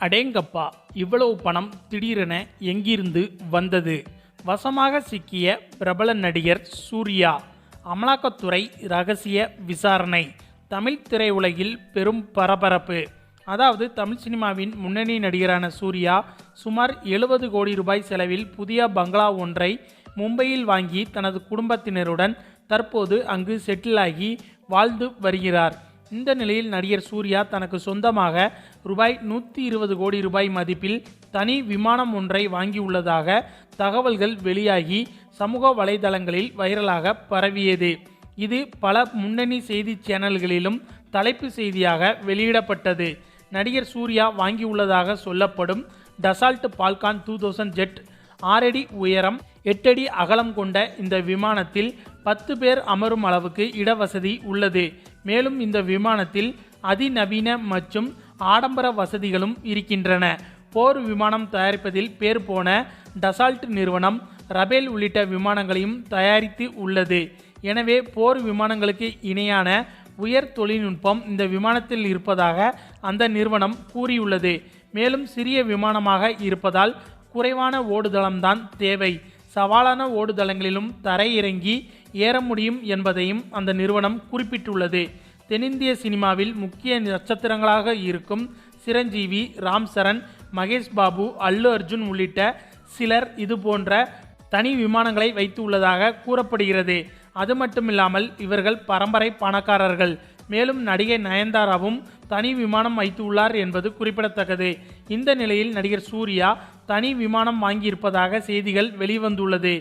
அடேங்கப்பா இவ்வளவு பணம் திடீரென எங்கிருந்து வந்தது? வசமாக சிக்கிய பிரபல நடிகர் சூர்யா அமலாக்கத்துறை ரகசிய விசாரணை தமிழ் திரையுலகில் பெரும் பரபரப்பு. அதாவது தமிழ் சினிமாவின் முன்னணி நடிகரான சூர்யா சுமார் எழுபது கோடி ரூபாய் செலவில் புதிய பங்களா ஒன்றை மும்பையில் வாங்கி தனது குடும்பத்தினருடன் தற்போது அங்கு செட்டிலாகி வாழ்ந்து வருகிறார். இந்த நிலையில் நடிகர் சூர்யா தனக்கு சொந்தமாக ரூபாய் நூற்றி இருபது கோடி ரூபாய் மதிப்பில் தனி விமானம் ஒன்றை வாங்கியுள்ளதாக தகவல்கள் வெளியாகி சமூக வலைதளங்களில் வைரலாக பரவியது. இது பல முன்னணி செய்தி சேனல்களிலும் தலைப்பு செய்தியாக வெளியிடப்பட்டது. நடிகர் சூர்யா வாங்கியுள்ளதாக சொல்லப்படும் Dassault Falcon two thousand jet ஆறடி உயரம் எட்டடி அகலம் கொண்ட இந்த விமானத்தில் பத்து பேர் அமரும் அளவுக்கு இடவசதி உள்ளது. மேலும் இந்த விமானத்தில் அதிநவீன மற்றும் ஆடம்பர வசதிகளும் இருக்கின்றன. போர் விமானம் தயாரிப்பதில் பேர் போன டசால்ட் நிறுவனம் ரபேல் உள்ளிட்ட விமானங்களையும் தயாரித்து உள்ளது. எனவே போர் விமானங்களுக்கு இணையான உயர் தொழில்நுட்பம் இந்த விமானத்தில் இருப்பதாக அந்த நிறுவனம் கூறியுள்ளது. மேலும் சிறிய விமானமாக இருப்பதால் குறைவான ஓடுதளம்தான் தேவை. சவாலான ஓடுதளங்களிலும் தரையிறங்கி ஏற முடியும் என்பதையும் அந்த நிறுவனம் குறிப்பிட்டுள்ளது. தென்னிந்திய சினிமாவில் முக்கிய நட்சத்திரங்களாக இருக்கும் சிரஞ்சீவி ராம் சரண் மகேஷ் பாபு அல்லு அர்ஜுன் உள்ளிட்ட சிலர் இது போன்ற தனி விமானங்களை வைத்து உள்ளதாக கூறப்படுகிறது. அது மட்டுமில்லாமல் இவர்கள் பரம்பரை பணக்காரர்கள். மேலும் நடிகை நயன்தாராவும் தனி விமானம் வைத்துள்ளார் என்பது குறிப்பிடத்தக்கது. இந்த நிலையில் நடிகர் சூர்யா தனி விமானம் வாங்கியிருப்பதாக செய்திகள் வெளிவந்துள்ளது.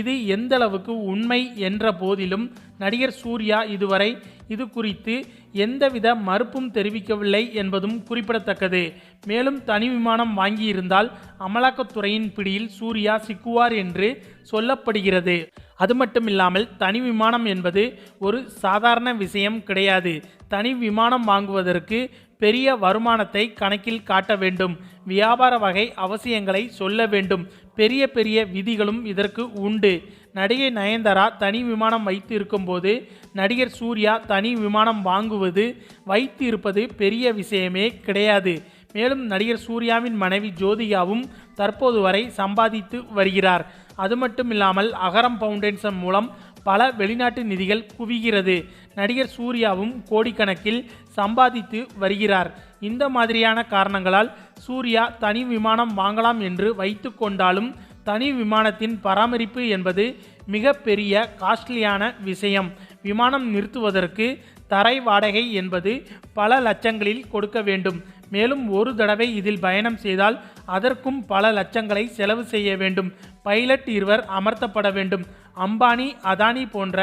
இது எந்தளவுக்கு உண்மை என்ற போதிலும் நடிகர் சூர்யா இதுவரை இது குறித்து எந்தவித மறுப்பும் தெரிவிக்கவில்லை என்பதும் குறிப்பிடத்தக்கது. மேலும் தனி விமானம் வாங்கியிருந்தால் அமலாக்கத்துறையின் பிடியில் சூர்யா சிக்குவார் என்று சொல்லப்படுகிறது. அது மட்டுமில்லாமல் தனி விமானம் என்பது ஒரு சாதாரண விஷயம் கிடையாது. தனி விமானம் வாங்குவதற்கு பெரிய வருமானத்தை கணக்கில் காட்ட வேண்டும். வியாபார வகை அவசியங்களை சொல்ல வேண்டும். பெரிய பெரிய விதிகளும் இதற்கு உண்டு. நடிகை நயன்தாரா தனி விமானம் வைத்து இருக்கும்போது நடிகர் சூர்யா தனி விமானம் வாங்குவது வைத்து இருப்பது பெரிய விஷயமே கிடையாது. மேலும் நடிகர் சூர்யாவின் மனைவி ஜோதிகாவும் தற்போது வரை சம்பாதித்து வருகிறார். அது மட்டும் இல்லாமல் அகரம் ஃபவுண்டேஷன் மூலம் பல வெளிநாட்டு நிதிகள் குவிகிறது. நடிகர் சூர்யாவும் கோடிக்கணக்கில் சம்பாதித்து வருகிறார். இந்த மாதிரியான காரணங்களால் சூர்யா தனி விமானம் வாங்கலாம் என்று வைத்து கொண்டாலும் தனி விமானத்தின் பராமரிப்பு என்பது மிகப்பெரிய காஸ்ட்லியான விஷயம். விமானம் நிறுத்துவதற்கு தரை வாடகை என்பது பல லட்சங்களில் கொடுக்க வேண்டும். மேலும் ஒரு தடவை இதில் பயணம் செய்தால் அதற்கும் பல லட்சங்களை செலவு செய்ய வேண்டும். பைலட் இருவர் அமர்த்தப்பட வேண்டும். அம்பானி அதானி போன்ற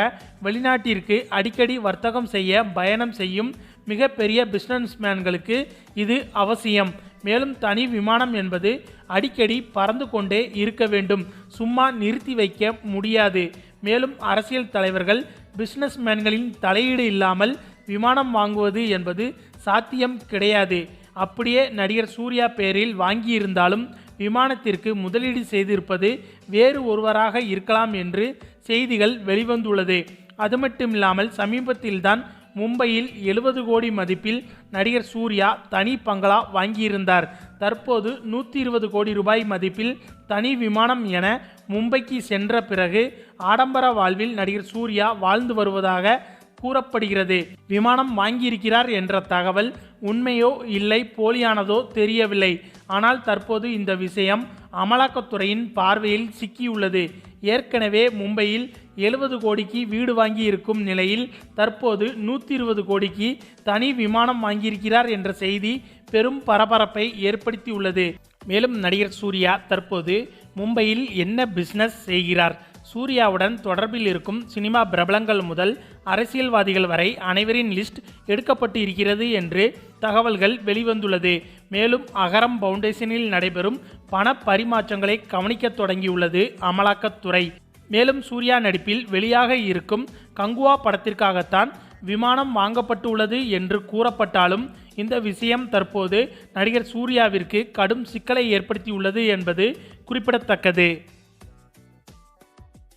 வெளிநாட்டிற்கு அடிக்கடி வர்த்தகம் செய்ய பயணம் செய்யும் மிகப்பெரிய பிஸ்னஸ்மேன்களுக்கு இது அவசியம். மேலும் தனி விமானம் என்பது அடிக்கடி பறந்து கொண்டே இருக்க வேண்டும். சும்மா நிறுத்தி வைக்க முடியாது. மேலும் அரசியல் தலைவர்கள் பிஸ்னஸ்மேன்களின் தலையீடு இல்லாமல் விமானம் வாங்குவது என்பது சாத்தியம் கிடையாது. அப்படியே நடிகர் சூர்யா பேரில் வாங்கியிருந்தாலும் விமானத்திற்கு முதலீடு செய்திருப்பது வேறு ஒருவராக இருக்கலாம் என்று செய்திகள் வெளிவந்துள்ளது. அது மட்டுமில்லாமல் சமீபத்தில்தான் மும்பையில் எழுபது கோடி மதிப்பில் நடிகர் சூர்யா தனி பங்களா வாங்கியிருந்தார். தற்போது நூற்றி இருபது கோடி ரூபாய் மதிப்பில் தனி விமானம் என மும்பைக்கு சென்ற பிறகு ஆடம்பர வாழ்வில் நடிகர் சூர்யா வாழ்ந்து வருவதாக கூறப்படுகிறது. விமானம் வாங்கியிருக்கிறார் என்ற தகவல் உண்மையோ இல்லை போலியானதோ தெரியவில்லை. ஆனால் தற்போது இந்த விஷயம் அமலாக்கத்துறையின் பார்வையில் சிக்கியுள்ளது. ஏற்கனவே மும்பையில் எழுபது கோடிக்கு வீடு வாங்கி இருக்கும் நிலையில் தற்போது நூற்றி இருபது கோடிக்கு தனி விமானம் வாங்கியிருக்கிறார் என்ற செய்தி பெரும் பரபரப்பை ஏற்படுத்தியுள்ளது. மேலும் நடிகர் சூர்யா தற்போது மும்பையில் என்ன பிஸ்னஸ் செய்கிறார்? சூர்யாவுடன் தொடர்பில் இருக்கும் சினிமா பிரபலங்கள் முதல் அரசியல்வாதிகள் வரை அனைவரின் லிஸ்ட் எடுக்கப்பட்டு இருக்கிறது என்று தகவல்கள் வெளிவந்துள்ளது. மேலும் அகரம் பவுண்டேஷனில் நடைபெறும் பண பரிமாற்றங்களை கவனிக்க தொடங்கியுள்ளது அமலாக்கத்துறை. மேலும் சூர்யா நடிப்பில் வெளியாக இருக்கும் கங்குவா படத்திற்காகத்தான் விமானம் வாங்கப்பட்டுள்ளது என்று கூறப்பட்டாலும் இந்த விஷயம் தற்போது நடிகர் சூர்யாவிற்கு கடும் சிக்கலை ஏற்படுத்தியுள்ளது என்பது குறிப்பிடத்தக்கது.